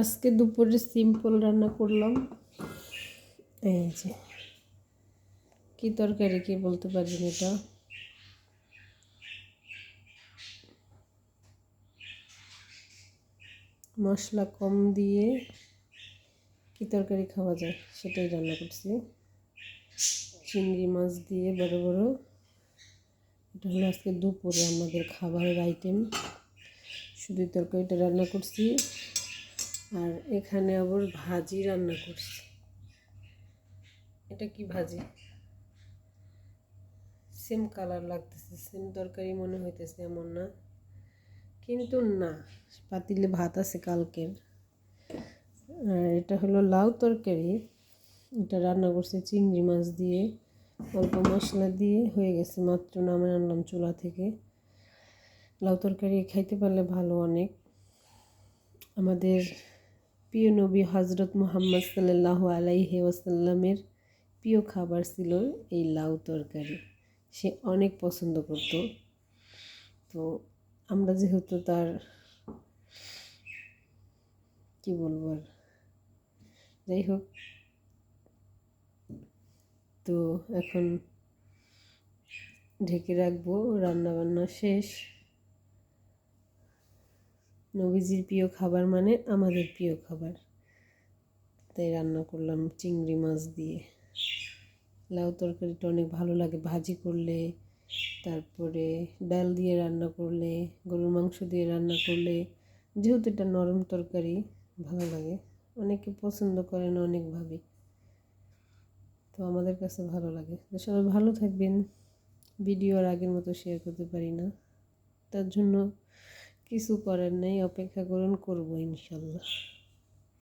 আজকে দুপুরে সিম্পল রান্না করলাম। এই যে, কি তরকারি কি বলতে পারবেন এটা? মশলা কম দিয়ে কি তরকারি খাওয়া যায় সেটাই রান্না করছি। চিংড়ি মাছ দিয়ে বড় বড়। এটা হলো আজকে দুপুরে আমাদের খাবারের আইটেম শুধু তরকারিটা রান্না করছি। আর এখানে আবার ভাজি রান্না করছি। এটা কি ভাজি? সেম কালার লাগতেছে সেম তরকারি মনে হইতেছে এমন না। কিন্তু না, পাতিলে ভাত আছে কালকের আর এটা হলো লাউ তরকারি। এটা রান্না করছি চিংড়ি মাছ দিয়ে। অল্প মশলা দিয়ে হয়ে গেছে, মাত্র নামে আনলাম চুলা থেকে। লাউ তরকারি খাইতে পারলে ভালো অনেক। আমাদের প্রিয় নবী হজরত মোহাম্মদ সাল্লাহ আলাইহি ওয়াসাল্লামের প্রিয় খাবার ছিল এই লাউ তরকারি। সে অনেক পছন্দ করত। তো আমরা যেহেতু তার কি বলব আর? যাই হোক। তো এখন ঢেকে রাখব রান্না বান্না শেষ। নবীজির প্রিয় খাবার মানে আমাদের প্রিয় খাবার। তাই রান্না করলাম চিংড়ি মাছ দিয়ে। লাউ তরকারিটা অনেক ভালো লাগে। ভাজি করলে, তারপরে ডাল দিয়ে রান্না করলে, গরুর মাংস দিয়ে রান্না করলে, যেহেতু এটা নরম তরকারি, ভালো লাগে। অনেকে পছন্দ করেন অনেকভাবে তো আমাদের কাছে ভালো লাগে। তো সবাই ভালো থাকবেন। ভিডিও আর আগের মতো শেয়ার করতে পারি না। তার জন্য কিছু করার নেই অপেক্ষা করুন করব ইনশাল্লাহ।